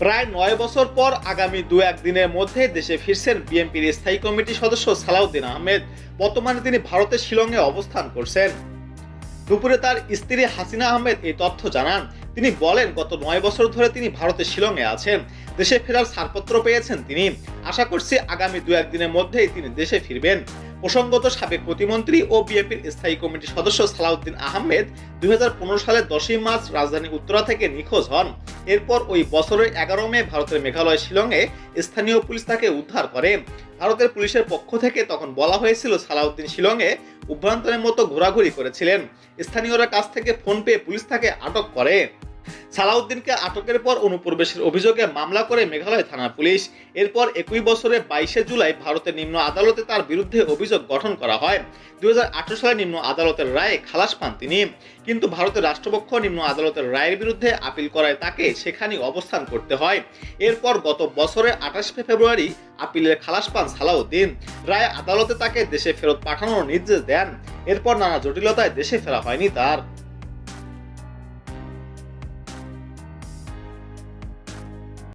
প্রায় নয় বছর পর আগামী দু একদিনের মধ্যে দেশে ফিরছেন বিএনপির স্থায়ী কমিটির সদস্য সালাউদ্দিন আহমেদ। বর্তমানে তিনি ভারতের শিলংয়ে অবস্থান করছেন। দুপুরে তার স্ত্রী হাসিনা আহমেদ এই তথ্য জানান। তিনি বলেন, গত নয় বছর ধরে তিনি ভারতের শিলংয়ে আছেন। দেশে ফেরার ছাড়পত্র পেয়েছেন তিনি। আশা করছি আগামী দু একদিনের মধ্যেই তিনি দেশে ফিরবেন। প্রসঙ্গত সাবেক প্রতিমন্ত্রী ও বিএনপির স্থায়ী কমিটির সদস্য সালাউদ্দিন আহমেদ দুই হাজার পনেরো সালের দশই মার্চ রাজধানী উত্তরা থেকে নিখোঁজ হন। এরপর ওই বছরের এগারো মে ভারতের মেঘালয় শিলংয়ে স্থানীয় পুলিশ তাকে উদ্ধার করে। ভারতের পুলিশের পক্ষ থেকে তখন বলা হয়েছিল সালাউদ্দিন শিলংয়ে উভ্রান্তরের মতো ঘোরাঘুরি করেছিলেন। স্থানীয়রা কাছ থেকে ফোন পেয়ে পুলিশ তাকে আটক করে। সালাউদ্দিনকে আটকের পর অনুপ্রবেশের অভিযোগে মামলা করে মেঘালয় থানা পুলিশ। এরপর একই বছরে বাইশে জুলাই ভারতের নিম্ন আদালতে তার বিরুদ্ধে অভিযোগ গঠন করা হয়। দু হাজার আঠেরো সালে নিম্ন আদালতের রায়ে খালাস পান তিনি। কিন্তু ভারতের রাষ্ট্রপক্ষ নিম্ন আদালতের রায়ের বিরুদ্ধে আপিল করায় তাকে সেখানেই অবস্থান করতে হয়। এরপর গত বছরের আঠাশ ফেব্রুয়ারি আপিলের খালাস পান সালাউদ্দিন। রায় আদালতে তাকে দেশে ফেরত পাঠানোর নির্দেশ দেন। এরপর নানা জটিলতায় দেশে ফেরা হয়নি তার।